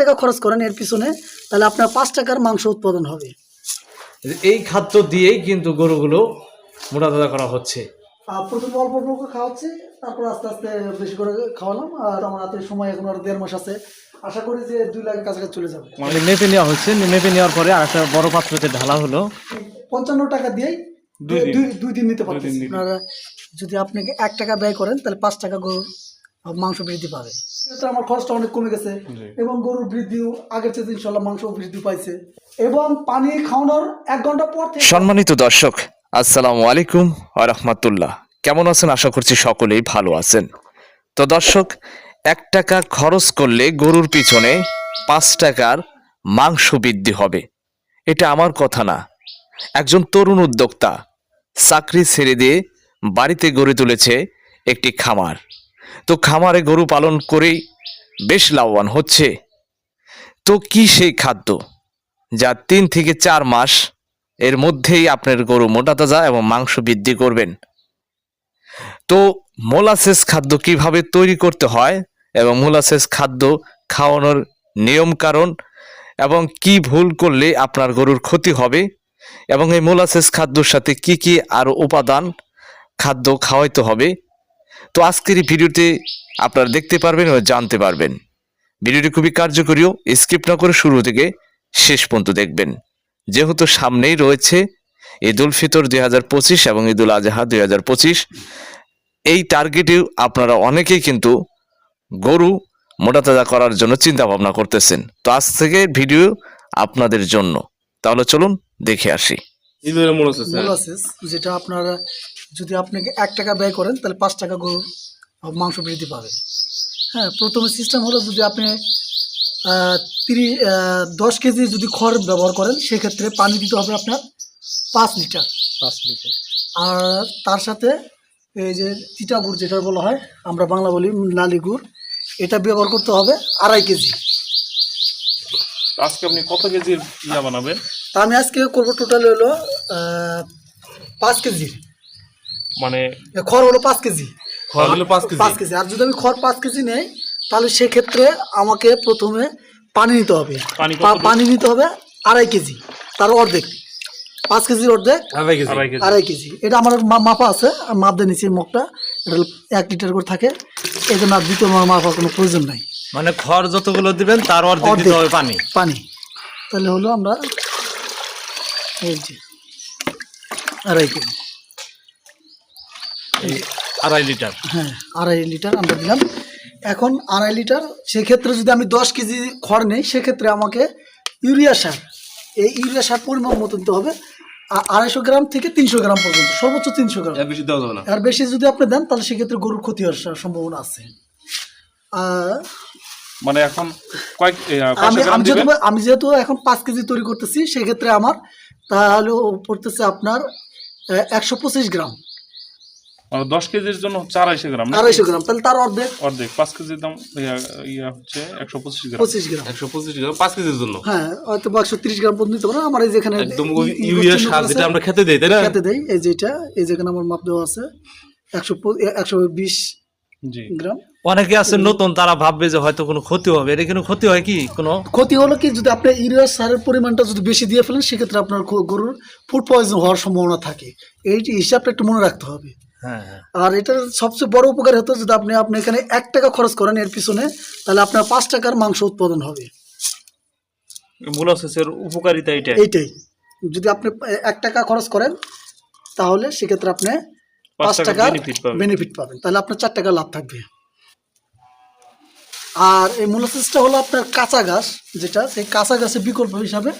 টাকা খরচ করেন এর পিছনে তাহলে আপনার পাঁচ টাকার মাংস উৎপাদন হবে। এই খাদ্য দিয়েই কিন্তু গরুগুলো মোটা তাজা করা হচ্ছে। আর প্রথমে অল্প অল্প করে খাওয়াচ্ছি তারপর আস্তে আস্তে বেশি করে খাওয়ালাম আর আমার হাতে সময় এখন আর দেড় মাস আছে। আশা করি যে দুই লাখের কাছাকাছি চলে যাবে। মানে মেপে নেওয়া হচ্ছে মেপে নেওয়ার পরে আর একটা বড় পাত্রতে ঢালা হলো। পঞ্চান্ন টাকা দিয়েই দুই দিন। দুই দুই দিন নিতে। আপনারা যদি আপনাকে এক টাকা ব্যয় করেন তাহলে পাঁচ টাকা গরুর মাংস বৃদ্ধি পাবে। আমার খরচটা অনেক কমে গেছে এবং গরুর বৃদ্ধিও আগের চেয়ে ইনশাল্লাহ মাংস বৃদ্ধি পাইছে। এবং পানি খাওয়ানোর এক ঘণ্টা পর থেকে সম্মানিত দর্শক আসসালামু আলাইকুম রহমতুল্লাহ। কেমন আছেন? আশা করছি সকলেই ভালো আছেন। তো দর্শক এক টাকা খরচ করলে গরুর পিছনে পাঁচ টাকার মাংস বৃদ্ধি হবে। এটা আমার কথা না। একজন তরুণ উদ্যোক্তা চাকরি ছেড়ে দিয়ে বাড়িতে গড়ে তুলেছে একটি খামার। তো খামারে গরু পালন করেই বেশ লাভবান হচ্ছে। তো কি সেই খাদ্য যা তিন থেকে চার মাস এর মধ্যেই আপনার গরু মোটা তাজা এবং মাংস বৃদ্ধি করবেন? তো মোলাসেস খাদ্য কীভাবে তৈরি করতে হয় এবং মোলাসেস খাদ্য খাওয়ানোর নিয়ম কারণ এবং কি ভুল করলে আপনার গরুর ক্ষতি হবে এবং এই মোলাসেস খাদ্যর সাথে কি কি আরও উপাদান খাদ্য খাওয়াইতে হবে তো আজকের এই ভিডিওতে আপনারা দেখতে পারবেন ও জানতে পারবেন। ভিডিওটি খুবই কার্যকরীও, স্কিপ না করে শুরু থেকে শেষ পর্যন্ত দেখবেন। যেহেতু সামনেই রয়েছে ঈদ উল ফিতর দুই হাজার পঁচিশ এবং ঈদ উল আজহা দুই হাজার পঁচিশ, এই টার্গেটে আপনারা অনেকেই কিন্তু গরু মোটা তাজা করার জন্য চিন্তা ভাবনা করতেছেন। তো আজ থেকে ভিডিও আপনাদের জন্য। তাহলে চলুন দেখে আসি। মোলাসেস যেটা আপনারা যদি আপনাকে এক টাকা ব্যয় করেন তাহলে পাঁচ টাকা গরুর মাংস বৃদ্ধি পাবে। হ্যাঁ প্রথমে সিস্টেম হলো যদি আপনি তিরিশ দশ কেজি যদি খড় ব্যবহার করেন সেক্ষেত্রে পানি দিতে হবে আপনার পাঁচ লিটার। পাঁচ লিটার। আর তার সাথে এই যে চিটা গুড় যেটা বলা হয় আমরা বাংলা বলি লালি গুড় এটা ব্যবহার করতে হবে আড়াই কেজি। আজকে আপনি কত কেজির ইয়া বানাবেন? তা আমি আজকে করব টোটাল হলো পাঁচ কেজি। মানে খড় হলো পাঁচ কেজি। খড় হলো পাঁচ কেজি পাঁচ কেজি? আর যদি আমি খড় পাঁচ কেজি নেই তাহলে সেক্ষেত্রে আমাকে প্রথমে পানি নিতে হবে। পানি নিতে হবে আড়াই কেজি। তার অর্ধেক। পাঁচ কেজির অর্ধেক আড়াই কেজি। আড়াই কেজি। এটা আমার মাপা আছে আমি মাপ দিয়ে নিচ্ছি মগটা। এটা এক লিটার করে থাকে। এই জন্য আর দ্বিতীয় মাপার কোনো প্রয়োজন নাই। মানে খড় যতগুলো দিবেন তার অর্ধেক দিতে হবে পানি। পানি। তাহলে হলো আমরা এই যে আড়াই কেজি। আড়াই লিটার। হ্যাঁ আড়াই লিটার আমরা দিলাম। এখন আড়াই লিটার সেক্ষেত্রে যদি আমি দশ কেজি খড় নেই সেক্ষেত্রে আমাকে ইউরিয়া সার এই ইউরিয়া সার পরিমাণ মতো দিতে হবে আড়াইশো গ্রাম থেকে তিনশো গ্রাম পর্যন্ত সর্বোচ্চ তিনশো গ্রাম। বেশি দেওয়া যাবে না। আর বেশি যদি আপনি দেন তাহলে সেক্ষেত্রে গরুর ক্ষতি হওয়ার সম্ভাবনা আছে। মানে এখন কয়েক আমি যেহেতু আমি যেহেতু এখন পাঁচ কেজি তৈরি করতেছি সেক্ষেত্রে আমার তাহলে পড়তেছে আপনার একশো পঁচিশ গ্রাম। মানে দশ কেজির জন্য হচ্ছে আড়াইশো গ্রাম আড়াইশো গ্রাম তাহলে তার অর্ধেক। অর্ধেক পাঁচ কেজির দাম ইয়া হচ্ছে একশো পঁচিশ গ্রাম। পঁচিশ গ্রাম। একশো পঁচিশ গ্রাম পাঁচ কেজির জন্য? হ্যাঁ হয়তো বা একশো তিরিশ গ্রাম পর্যন্ত নিতে পারে আমার এই যেখানে একদম ইউরিয়া সার যেটা আমরা খেতে দিই তাই না? খেতে দেই এই যেটা এই যেখানে আমার মাপ দেওয়া আছে একশো একশো বিশ জি। গ্রাম। অনেকে আছে নতুন তারা ভাববে যে হয়তো কোনো ক্ষতি হবে। এটা কোনো ক্ষতি হয় কি কোনো? ক্ষতি হলো কি যদি আপনি ইউরিয়া সারের পরিমাণটা যদি বেশি দিয়ে ফেলেন সেক্ষেত্রে আপনার গরুর ফুড পয়জন হওয়ার সম্ভাবনা থাকে। এই হিসাবটা একটু মনে রাখতে হবে। হ্যাঁ হ্যাঁ। আর এটার সবচেয়ে বড় উপকার হতো যদি আপনি আপনি এখানে এক টাকা খরচ করেন এর পিছনে তাহলে আপনার পাঁচ টাকার মাংস উৎপাদন হবে। মোলাসেসের উপকারিতা এটা এইটাই। যদি আপনি এক টাকা খরচ করেন তাহলে সেক্ষেত্রে আপনি পাঁচ টাকা। বেনিফিট পাবেন। তাহলে আপনার চার টাকা লাভ থাকবে। আর এই মোলাসেসটা হলো আপনার কাঁচা ঘাস যেটা সেই কাঁচা গাছের বিকল্প হিসাবে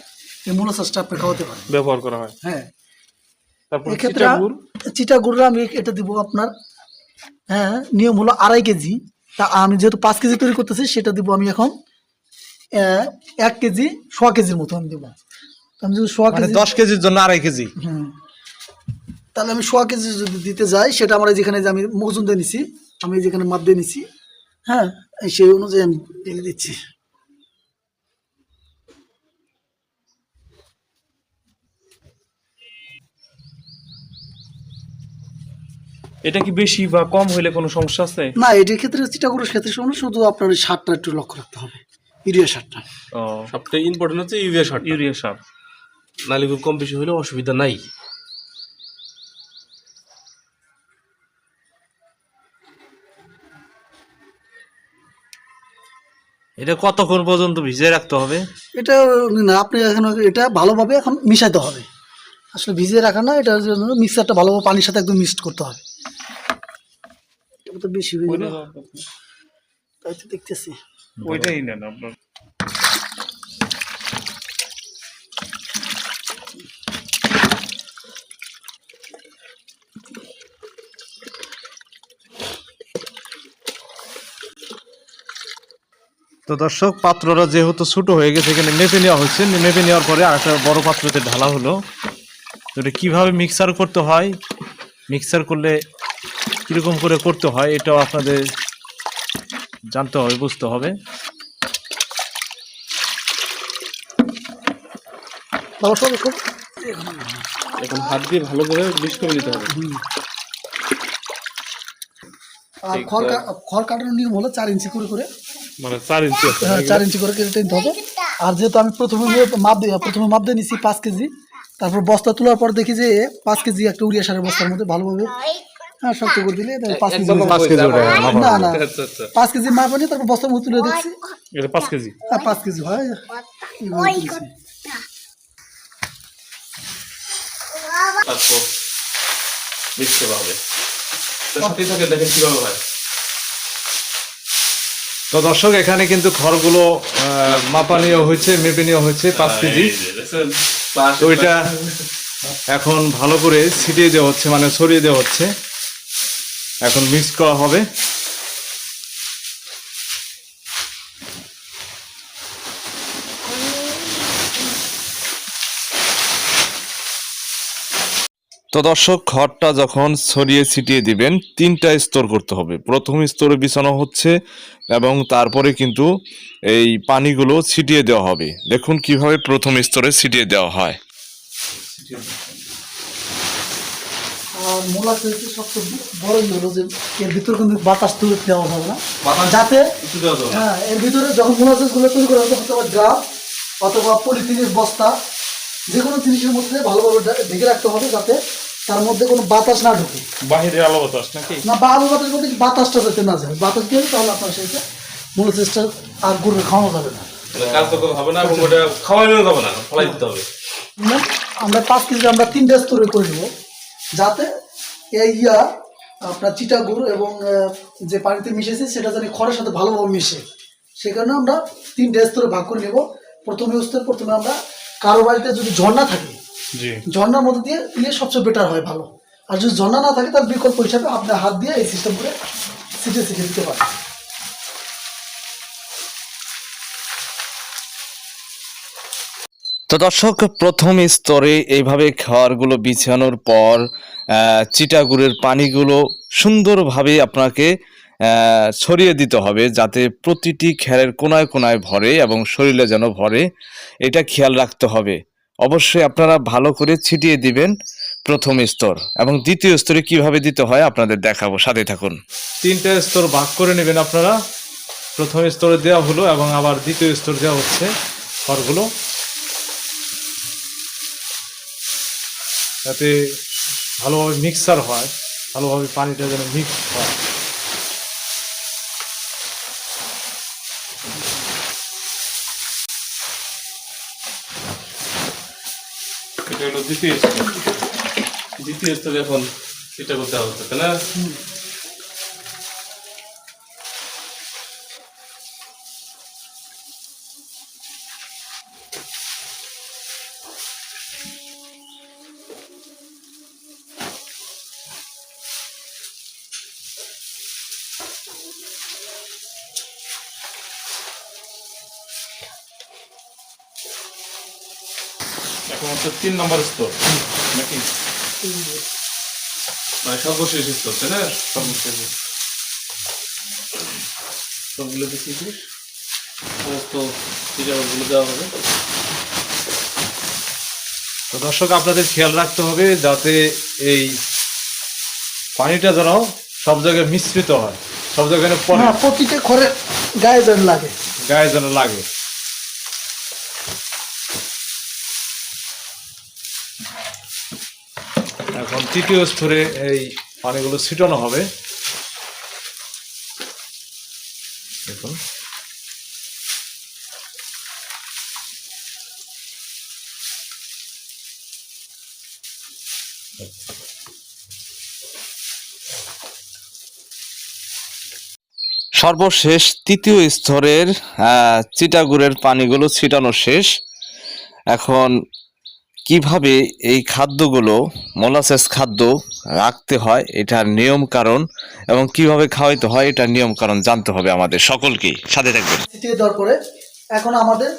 এই মোলাসেসটা আপনি খাওয়াতে পারেন। ব্যবহার করা হয়। হ্যাঁ। তারপর এক্ষেত্রে চিটা গুড়রা আমি এটা দিব আপনার হ্যাঁ নিয়ম হলো আড়াই কেজি। তা আমি যেহেতু পাঁচ কেজি তৈরি করতেছি সেটা দিব আমি এখন এক কেজি সোয়া কেজির মতো আমি দেবো। আমি যদি সোয়া মানে কেজি দশ কেজির জন্য আড়াই কেজি। হুম। তাহলে আমি সোয়া কেজি যদি দিতে যাই সেটা আমার এই যেখানে যে আমি মজুন দিয়ে নিছি আমি যেখানে মাপ দিয়ে নিছি হ্যাঁ সেই অনুযায়ী আমি ঢেলে দিচ্ছি। এটা কি বেশি বা কম হইলে কোনো সমস্যা আছে? না এটির ক্ষেত্রে চিটাগুড়োর ক্ষেত্রে শুনুন শুধু আপনার সারটা একটু লক্ষ্য রাখতে হবে ইউরিয়া সারটা ও। সবটাই ইম্পর্টেন্ট হচ্ছে ইউরিয়া সার ইউরিয়া সার নালি খুব কম বেশি হলেও অসুবিধা নাই। এটা কতক্ষণ পর্যন্ত ভিজিয়ে রাখতে হবে? এটা না আপনি এখন এটা ভালোভাবে এখন মিশাইতে হবে। আসলে ভিজিয়ে রাখা না এটার জন্য মিক্সারটা ভালোভাবে পানির সাথে একদম মিক্সড করতে হবে। এটা তো বেশি হয়ে গেল তাই তো দেখতেছি। ওইটাই নেন আপনার। তো দর্শক পাত্ররা যেহেতু ছোটো হয়ে গেছে এখানে মেপে নেওয়া হচ্ছে। মেপে নেওয়ার পরে আরেকটা বড় পাত্রতে ঢালা হলো। তো এটা কীভাবে মিক্সার করতে হয়? মিক্সার করলে কীরকম করে করতে হয় এটাও আপনাদের জানতে হবে বুঝতে হবে। এখন হাত দিয়ে ভালো করে মিক্স করে দিতে হবে। আর খড় খড় কাটানোর নিয়ম হলো চার ইঞ্চি করে করে। মানে চার ইঞ্চি হ্যাঁ, চার ইঞ্চি করে কেটে নিতে হবে। আর যেহেতু আমি প্রথমে মাপ দিয়ে প্রথমে মাপ দিয়ে নিছি পাঁচ কেজি। তারপর বস্তা তোলার পর দেখি যে পাঁচ কেজি একটা উড়িয়া সারের বস্তার মধ্যে ভালোভাবে হ্যাঁ শক্ত করে দিলে পাঁচ কেজি না না আচ্ছা আচ্ছা। পাঁচ কেজি মাপ আনি তারপর বস্তার মধ্যে তুলে দেখছি। পাঁচ কেজি। হ্যাঁ, পাঁচ কেজি হয়। তারপর করা তো থাকে দেখেন কীভাবে হয়। তো দর্শক এখানে কিন্তু খড়গুলো আহ, মাপা নেওয়া হয়েছে মেপে নেওয়া হয়েছে পাঁচ কেজি। তো ওইটা এখন ভালো করে ছিটিয়ে দেওয়া হচ্ছে মানে ছড়িয়ে দেওয়া হচ্ছে। এখন মিক্স করা হবে। তো দর্শক খড়টা যখন ছড়িয়ে ছিটিয়ে দিবেন তিনটা স্তর করতে হবে। প্রথম স্তরে বিছানো হচ্ছে এবং তারপরে কিন্তু এই পানিগুলো ছিটিয়ে দেওয়া হবে। দেখুন কীভাবে প্রথম স্তরে ছিটিয়ে দেওয়া হয়। আর মূলা হচ্ছে সবচেয়ে বড় হলো যে এর ভিতরে কিন্তু বাতাস তুলে দেওয়া হবে না। যাতে। হ্যাঁ এর ভিতরে যখন মোলাসেস তৈরি করা হবে অথবা ড্রাম অথবা পলিথিনের বস্তা যে কোনো জিনিসের মধ্যে ভালোভাবে ঢেকে রাখতে হবে যাতে তার মধ্যে কোনো বাতাস না ঢুকে। বাহিরে আলো বাতাস নাকি? না বা আলু বাতাস মধ্যে বাতাসটা যাতে না যায়। বাতাস দিয়ে তাহলে আপনার সেটা মোলাসেসটা আর গরুর খাওয়ানো যাবে না। হবে না খাওয়ানো যাবে না ফলাই দিতে হবে। আমরা পাঁচ কেজি আমরা তিনটা স্তরে করে নেব যাতে এই ইয়া আপনার চিটা গুড় এবং যে পানিতে মিশেছে সেটা জানি খড়ের সাথে ভালোভাবে মিশে। সেই কারণে আমরা তিনটা স্তরে ভাগ করে নেব। প্রথমে স্তর প্রথমে আমরা কারও বাড়িতে যদি ঝর্ণা থাকে ঝর্ণার মধ্যে দিয়ে দিলে সবচেয়ে বেটার হয় ভালো। আর যদি ঝর্ণা না থাকে তার বিকল্প হিসাবে আপনার হাত দিয়ে এই সিস্টেম করে সিটে সিটে দিতে পারেন। তো দর্শক প্রথম স্তরে এইভাবে খাওয়ারগুলো বিছানোর পর আহ, চিটাগুড়ের পানিগুলো সুন্দরভাবে আপনাকে ছড়িয়ে দিতে হবে যাতে প্রতিটি খেরের কোনায় কোনায় ভরে এবং শরীরে যেন ভরে, এটা খেয়াল রাখতে হবে। অবশ্যই আপনারা ভালো করে ছিটিয়ে দিবেন প্রথম স্তর এবং দ্বিতীয় স্তরে কীভাবে দিতে হয় আপনাদের দেখাবো। সাথে থাকুন। তিনটা স্তর ভাগ করে নেবেন আপনারা। প্রথম স্তরে দেওয়া হলো এবং আবার দ্বিতীয় স্তর দেওয়া হচ্ছে খড়গুলো। যাতে ভালোভাবে মিক্সার হয়, ভালোভাবে পানিটা যেন মিক্স হয়। দ্বিতীয় স্তর দ্বিতীয় এখন এটা করতে হবে তাই না? এখন হচ্ছে তিন নম্বর স্তর নাকি? মানে সর্বশেষ স্তর তাই না? সর্বশেষ। সবগুলো দেখি সমস্ত চিটাগুলো দেওয়া হবে। তো দর্শক আপনাদের খেয়াল রাখতে হবে যাতে এই পানিটা যেন সব জায়গায় মিশ্রিত হয় সব জায়গায় প্রতিটা খড়ের গায়ে যেন লাগে। গায়ে যেন লাগে এখন তৃতীয় স্তরে এই পানিগুলো ছিটানো হবে। দেখুন। সর্বশেষ তৃতীয় স্তরের চিটাগুড়ের পানিগুলো ছিটানো শেষ। এখন কীভাবে এই খাদ্যগুলো, মোলাসেস খাদ্য রাখতে হয়, এটার নিয়ম কারণ এবং কীভাবে খাওয়াইতে হয়, এটার নিয়ম কারণ জানতে হবে আমাদের সকলকেই। সাথে ছিটিয়ে দেওয়ার পরে এখন আমাদের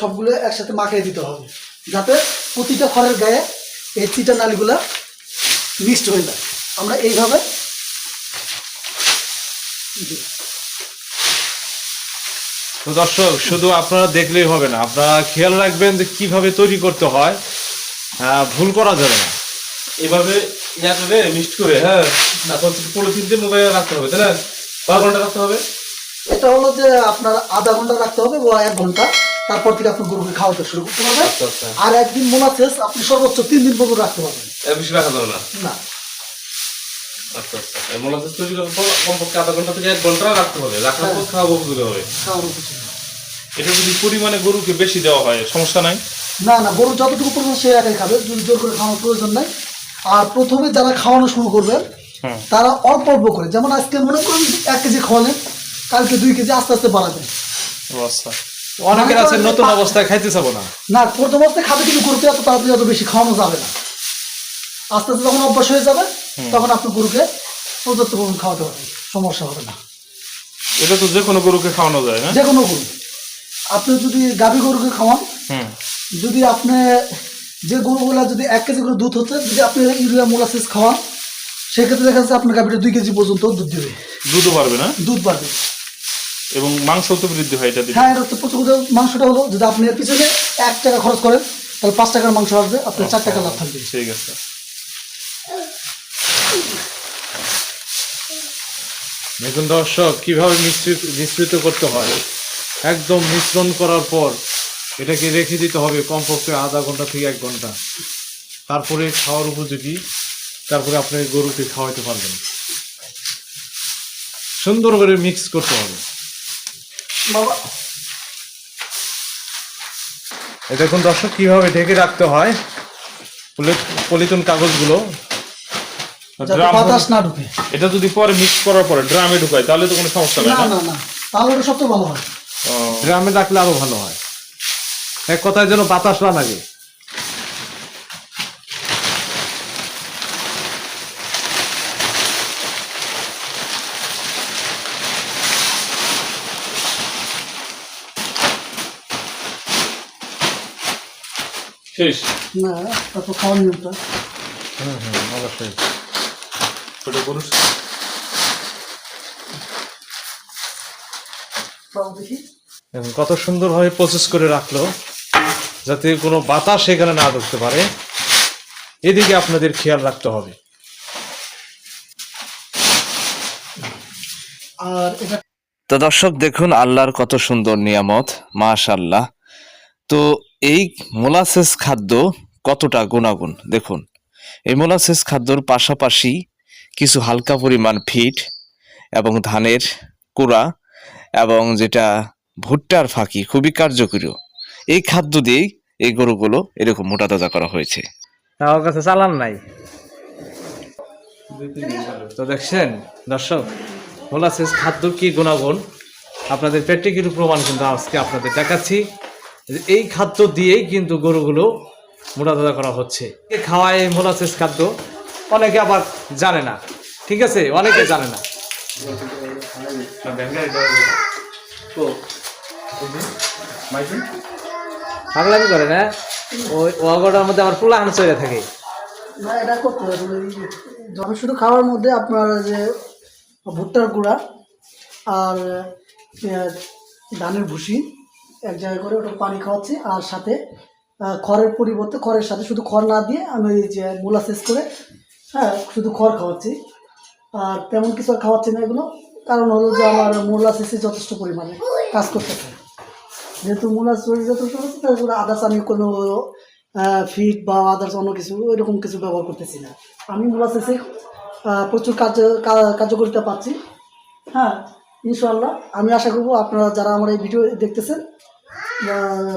সবগুলো একসাথে মাখিয়ে দিতে হবে, যাতে প্রতিটা খড়ের গায়ে এই চিটা নালিগুলা মিক্সড হয়ে যায়। আমরা এইভাবে। তো দর্শক শুধু আপনারা দেখলেই হবে না আপনারা খেয়াল রাখবেন যে কীভাবে তৈরি করতে হয়। হ্যাঁ, ভুল করা যাবে না। এভাবে ইয়া করে মিক্সড করে হ্যাঁ তারপর পলিথিন দিয়ে মোবাইল রাখতে হবে তাই না? কয় ঘণ্টা রাখতে হবে? এটা হলো যে আপনার আধা ঘণ্টা রাখতে হবে বা এক ঘণ্টা তারপর থেকে আপনি গরুকে খাওয়াতে শুরু করতে পারবেন আচ্ছা আচ্ছা। আর একদিন মোলাসেস আপনি সর্বোচ্চ তিন দিন পর্যন্ত রাখতে পারবেন। বেশি রাখা যাবে না। না। আচ্ছা আচ্ছা মোলাসেস তৈরি করার পর কমপক্ষে আধা ঘণ্টা থেকে এক ঘণ্টা রাখতে হবে? রাখার পর খাওয়াবো কি হবে। খাওয়ানোর কিছু এটা যদি পরিমাণে গরুকে বেশি দেওয়া হয় সমস্যা নাই? না না গরু যতটুকু প্রয়োজন সে একাই খাবে যদি জোর করে খাওয়ানোর প্রয়োজন নাই। আর প্রথমে যারা খাওয়ানো শুরু করবেন হ্যাঁ। তারা অল্প অল্প করে যেমন আজকে মনে করুন এক কেজি খাওয়ালেন কালকে দুই কেজি আস্তে আস্তে বাড়াবেন। আচ্ছা। অনেকের আছে নতুন অবস্থায় খাইতে চাবো না। না প্রথম অবস্থায় খাবে কিন্তু গরুকে এত তাড়াতাড়ি অত বেশি খাওয়ানো যাবে না। আস্তে আস্তে যখন অভ্যাস হয়ে যাবে তখন আপনি গরুকে পর্যাপ্ত পরিমাণ খাওয়াতে পারবেন সমস্যা হবে না। এটা তো যে কোনো গরুকে খাওয়ানো যায় না? যে কোনো গরু। আপনি যদি গাভী গরুকে খাওয়ান যদি আপনি যে গরুগুলা যদি এক কেজি করে দুধ হচ্ছে যদি আপনি ইউরিয়া মোলাসিস খাওয়ান সেক্ষেত্রে দেখা যাচ্ছে আপনার গাভীটা দুই কেজি পর্যন্ত দুধ দেবে। দুধও পারবে না? দুধ বাড়বে। এবং মাংস তো বৃদ্ধি হয় এটা হ্যাঁ এটা তো প্রচুর মাংসটা হলো যদি আপনি এর পিছনে এক টাকা খরচ করেন তাহলে পাঁচ টাকার মাংস আসবে আপনার চার টাকা লাভ থাকবে। ঠিক আছে। দেখুন দর্শক কীভাবে মিশ্রিত মিশ্রিত করতে হয়। একদম মিশ্রণ করার পর এটাকে রেখে দিতে হবে কমপক্ষে আধা ঘণ্টা থেকে এক ঘণ্টা। তারপরে খাওয়ার উপযোগী। তারপরে আপনি গরুকে খাওয়াতে পারবেন। সুন্দর করে মিক্স করতে হবে। দেখুন দর্শক কীভাবে ঢেকে রাখতে হয়। পলি- পলিথিন কাগজগুলো। বাতাস না ঢুকে। এটা যদি পরে মিক্স করার পরে ড্রামে ঢুকায় তাহলে তো কোনো সমস্যা না না? না না। তাহলে ওটা সবচেয়ে ভালো হয়। ড্রামে রাখলে আরও ভালো হয়। এক কথায় যেন বাতাস না লাগে। শেষ? না তারপর খাওয়ার নিয়মটা। হুম হুম অবশ্যই। দেখি। দেখুন কত সুন্দরভাবে প্রসেস করে রাখল যাতে কোনো বাতাস সেখানে না ঢুকতে পারে। এদিকে আপনাদের খেয়াল রাখতে হবে। আর তো দর্শক দেখুন আল্লাহর কত সুন্দর নিয়ামত মাশাল্লাহ তো এই মোলাসেস খাদ্য কতটা গুণাগুণ দেখুন। এই মোলাসেস খাদ্যর পাশাপাশি কিছু হালকা পরিমাণ ফিট এবং ধানের কুড়া এবং যেটা ভুট্টার ফাঁকি খুবই কার্যকরী এই খাদ্য দিয়েই এই গরুগুলো এরকম মোটা তাজা করা হয়েছে। আমার কাছে চালান নাই। তো দেখছেন দর্শক মোলাসেস খাদ্য কি গুণাগুণ? আপনাদের প্র্যাকটিক্যাল প্রমাণ কিন্তু আজকে আপনাদের দেখাচ্ছি। এই খাদ্য দিয়েই কিন্তু গরুগুলো মোটা তাজা করা হচ্ছে। এ খাওয়ায় এই মোলাসেস খাদ্য? অনেকে আবার জানে না। ঠিক আছে? অনেকে জানে না। পাগলামি করে না? ওই ওয়াগড়ার মধ্যে আমার পোলা হান চলে থাকে। না, এটা করতে হবে। যখন শুধু খাওয়ার মধ্যে আপনার যে ভুট্টার গুঁড়া আর ধানের ভুসি, এক জায়গায় করে ওটা পানি খাওয়াচ্ছি আর সাথে খড়ের পরিবর্তে খড়ের সাথে শুধু খড় না দিয়ে আমি যে মোলাসেস করে হ্যাঁ শুধু খড় খাওয়াচ্ছি। আর তেমন কিছু আর খাওয়াচ্ছি না এগুলো। কারণ হলো যে আমার মোলাসিসে যথেষ্ট পরিমাণে কাজ করতেছে যেহেতু মোলাসিস যথেষ্ট করছে তারপরে আদার্স আমি কোনো ফিট বা আদার্স অন্য কিছু, ওইরকম কিছু ব্যবহার করতেছি না। আমি মোলাসিসে প্রচুর কার্য কা- কার্যকারিতা পাচ্ছি। হ্যাঁ ইনশাল্লাহ আমি আশা করব আপনারা যারা আমার এই ভিডিও দেখতেছেন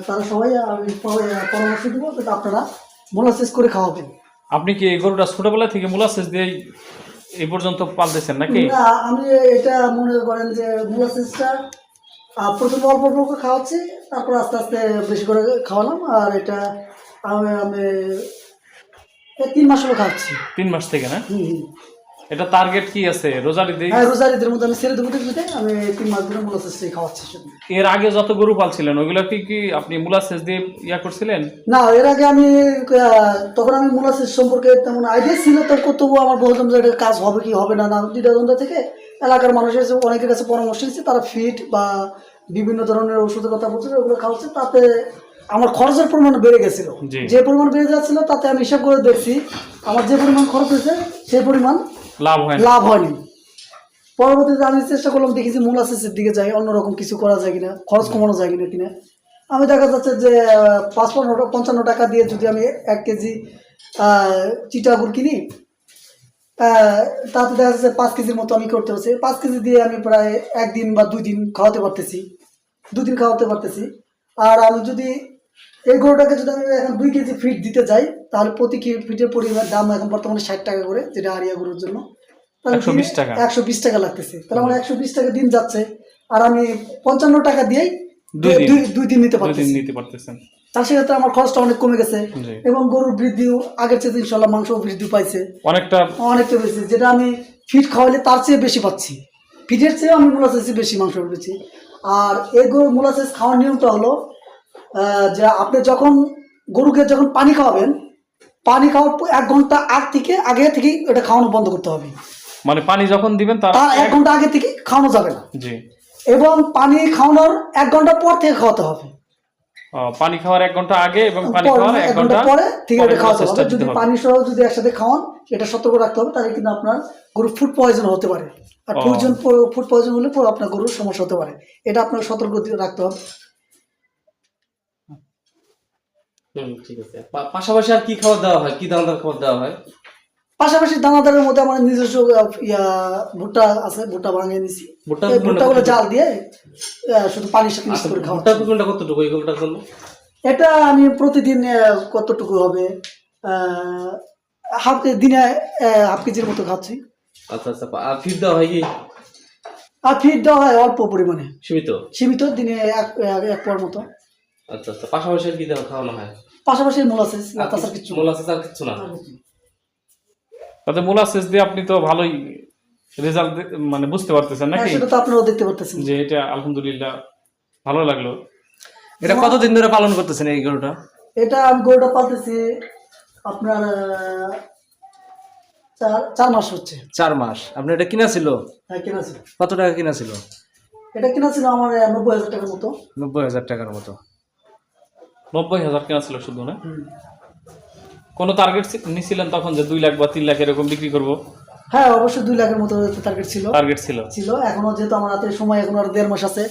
তারা সবাই আমি পর- পরামর্শ দেবো আপনারা মোলাসিস করে খাওয়াবেন। আপনি কি এই গরুটা ছোটবেলা থেকে মোলাসেস দিয়ে এই পর্যন্ত পালতেছেন নাকি? না আমি এটা মনে করেন যে মোলাসিসটা প্রথমে অল্প অল্প করে খাওয়াচ্ছি তারপর আস্তে আস্তে বেশি করে খাওয়ালাম আর এটা আমি আমি তিন মাস হলো খাওয়াচ্ছি তিন মাস থেকে না? হুম হুম। এটা টার্গেট কি আছে? রোজারি হ্যাঁ রোজারিদের মধ্যে আমি ছেড়ে দেবো দেখতে আমি তিন মাস ধরে মোলাসিসটাই খাওয়াচ্ছি শুধু এর আগে যত গরু পালছিলেন কি কি আপনি মোলাসেস দিয়ে ইয়া করছিলেন? না এর আগে আমি তখন আমি মোলাসিস সম্পর্কে তেমন আইডিয়া ছিল তো আমার বলতাম যে এটা কাজ হবে কি হবে না না দ্বিধাদ্বন্দ্ব থেকে এলাকার মানুষের অনেকের কাছে পরামর্শ নিচ্ছে তারা ফিট বা বিভিন্ন ধরনের ওষুধের কথা বলছে ওগুলো খাওয়াচ্ছে তাতে আমার খরচের পরিমাণ বেড়ে গেছিল। যে পরিমাণ বেড়ে যাচ্ছিল তাতে আমি হিসাব করে দেখছি আমার যে পরিমাণ খরচ হয়েছে সেই পরিমাণ লাভ হয় লাভ হয়নি। পরবর্তীতে আমি চেষ্টা করলাম দেখি যে মোলাসিসের দিকে যাই অন্যরকম কিছু করা যায় কিনা খরচ কমানো যায় কিনা কিনা। আমি দেখা যাচ্ছে যে পাঁচপান্ন পঞ্চান্ন টাকা দিয়ে যদি আমি এক কেজি চিটাগুড় কিনি তাতে দেখা যাচ্ছে পাঁচ কেজির মতো আমি করতে হচ্ছে পাঁচ কেজি দিয়ে আমি প্রায় একদিন বা দুই দিন খাওয়াতে পারতেছি। দুদিন খাওয়াতে পারতেছি। আর আমি যদি এই গরুটাকে যদি আমি এখন দুই কেজি ফিট দিতে যাই তাহলে প্রতি ফিটের পরিমাণ দাম এখন বর্তমানে ষাট টাকা করে যেটা আরিয়া গরুর জন্য। একশো বিশ টাকা। লাগতেছে। তাহলে আমার একশো বিশ টাকা দিন যাচ্ছে আর আমি পঞ্চান্ন টাকা দিয়েই দুই দিন। নিতে পারতেছেন। তার সেক্ষেত্রে আমার খরচটা অনেক কমে গেছে। এবং গরুর বৃদ্ধিও আগের চেয়ে ইনশাল্লাহ মাংস বৃদ্ধি পাইছে। অনেকটা অনেকটা বেশি। যেটা আমি ফিট খাওয়ালে তার চেয়ে বেশি পাচ্ছি। ফিটের চেয়ে আমি মোলাসেসে বেশি মাংস পেয়েছি আর এই গরু মোলাসেস খাওয়ার নিয়মটা হলো যে আপনি যখন গরুকে যখন পানি খাওয়াবেন পানি খাওয়ার পর এক ঘণ্টা আগ থেকে আগে থেকেই এটা খাওয়ানো বন্ধ করতে হবে। মানে পানি যখন দিবেন তার এক ঘণ্টা আগে থেকে খাওয়ানো যাবে না। জি। এবং পানি খাওয়ানোর এক ঘণ্টা পর থেকে খাওয়াতে হবে। পানি খাওয়ার এক ঘণ্টা আগে এবং পানি খাওয়ার এক ঘণ্টা পরে থেকে পরে এটা খাওয়াতে হবে। যদি পানি সহ যদি একসাথে খাওয়ান এটা সতর্ক রাখতে হবে তাহলে কিন্তু আপনার গরু ফুড পয়জন হতে পারে। আর ও। পয়জন ফুড পয়জন হলে পরে আপনার গরুর সমস্যা হতে পারে। এটা আপনার সতর্ক রাখতে হবে। হুম ঠিক আছে। পাশাপাশি আর কি খাবার দেওয়া হয়? কি দানাদার খাবার দেওয়া হয়? পাশাপাশি দানাদারের মধ্যে আমার নিজস্ব ইয়া ভুট্টা আছে ভুট্টা ভাঙিয়ে নিছি। ভুট্টাগুলো জাল দিয়ে শুধু পানির সাথে মিক্স আচ্ছা করে খাওয়া। ভুট্টা কতটুকু? জন্য? এটা আমি প্রতিদিন কতটুকু হবে? হাফ দিনে হাফ কেজির মতো খাচ্ছি। আচ্ছা আচ্ছা আর ফিড দেওয়া হয় কি? আর ফিড দেওয়া হয় অল্প পরিমাণে। সীমিত? সীমিত দিনে এক এক- এক পর মতো। আচ্ছা আচ্ছা। পাশাপাশি আর কি দেওয়া খাওয়ানো হয়? পাশাপাশি মোলাসেস তাছাড়া কিছু মোলাসেস আর কিছু না? তাতে মোলাসেস দিয়ে আপনি তো ভালোই রেজাল্ট মানে বুঝতে পারতেছেন হ্যাঁ, নাকি? সেটা তো আপনারাও দেখতে পারতেছেন। যে এটা আলহামদুলিল্লাহ ভালো লাগল। এটা কতদিন ধরে পালন করতেছেন এই গরুটা? এটা আমি গরুটা পালতেছি আপনার চার চার মাস হচ্ছে। চার মাস। আপনি এটা কিনা ছিল? হ্যাঁ কেনা ছিল। কত টাকা কিনা ছিল? এটা কিনা ছিল আমার নব্বই হাজার টাকার মতো। নব্বই হাজার টাকার মতো। নব্বই হাজার কেনা ছিল শুধু না? কোনো টার্গেট নিছিলেন তখন যে দুই লাখ বা তিন লাখ এরকম বিক্রি করব? হ্যাঁ অবশ্যই দুই লাখের মতো টার্গেট ছিল। টার্গেট ছিল। ছিল। এখনও যেহেতু আমার হাতে সময় এখন আর দেড় মাস আছে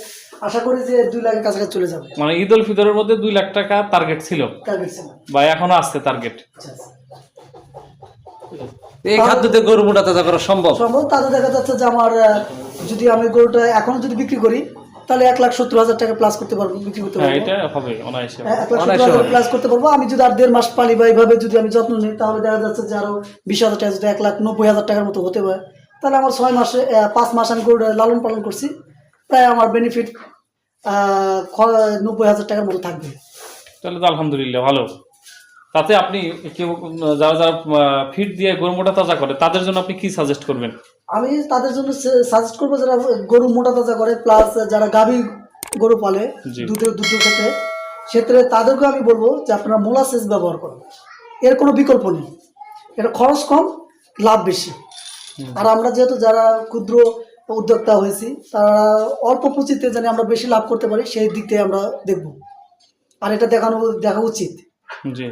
আশা করি যে দুই লাখের কাছাকাছি চলে যাবে। মানে ঈদ উল ফিতরের মধ্যে দুই লাখ টাকা টার্গেট ছিল। টার্গেট ছিল। বা এখনও আসছে টার্গেট আচ্ছা আচ্ছা। এই খাদ্যতে গরু মোটা তাজা করা সম্ভব? সম্ভব। তাতে দেখা যাচ্ছে যে আমার যদি আমি গরুটা এখনও যদি বিক্রি করি তাহলে এক লাখ সত্তর হাজার টাকা প্লাস করতে পারব বিক্রি করতে হ্যাঁ পারব। এটা হবে অনায়াসে হ্যাঁ, এক লাখ সত্তর হাজার প্লাস করতে পারব। আমি যদি আর দেড় মাস পালি বা এইভাবে যদি আমি যত্ন নিই তাহলে দেখা যাচ্ছে যে আরও বিশ হাজার টাকা যদি এক লাখ নব্বই হাজার টাকার মতো হতে পারে। তাহলে আমার ছয় মাসে পাঁচ মাস আমি গরুটা লালন পালন করছি। প্রায় আমার বেনিফিট নব্বই হাজার টাকার মতো থাকবে। তাহলে তো আলহামদুলিল্লাহ ভালো। তাতে আপনি কেউ যারা যারা ফিট দিয়ে গরু মোটা তাজা করে তাদের জন্য আপনি কি সাজেস্ট করবেন? আমি তাদের জন্য সাজেস্ট করব যারা গরু মোটা তাজা করে প্লাস যারা গাভী গরু পালে। দুধের দুধের ক্ষেত্রে সেক্ষেত্রে তাদেরকে আমি বলব যে আপনারা মোলাসেস ব্যবহার করুন। এর কোনো বিকল্প নেই। এটা খরচ কম লাভ বেশি। আর আমরা যেহেতু যারা ক্ষুদ্র উদ্যোক্তা হয়েছি তারা অল্প পুঁজিতে যেন আমরা বেশি লাভ করতে পারি সেই দিক থেকে আমরা দেখব। আর এটা দেখানো দেখা উচিত। জি।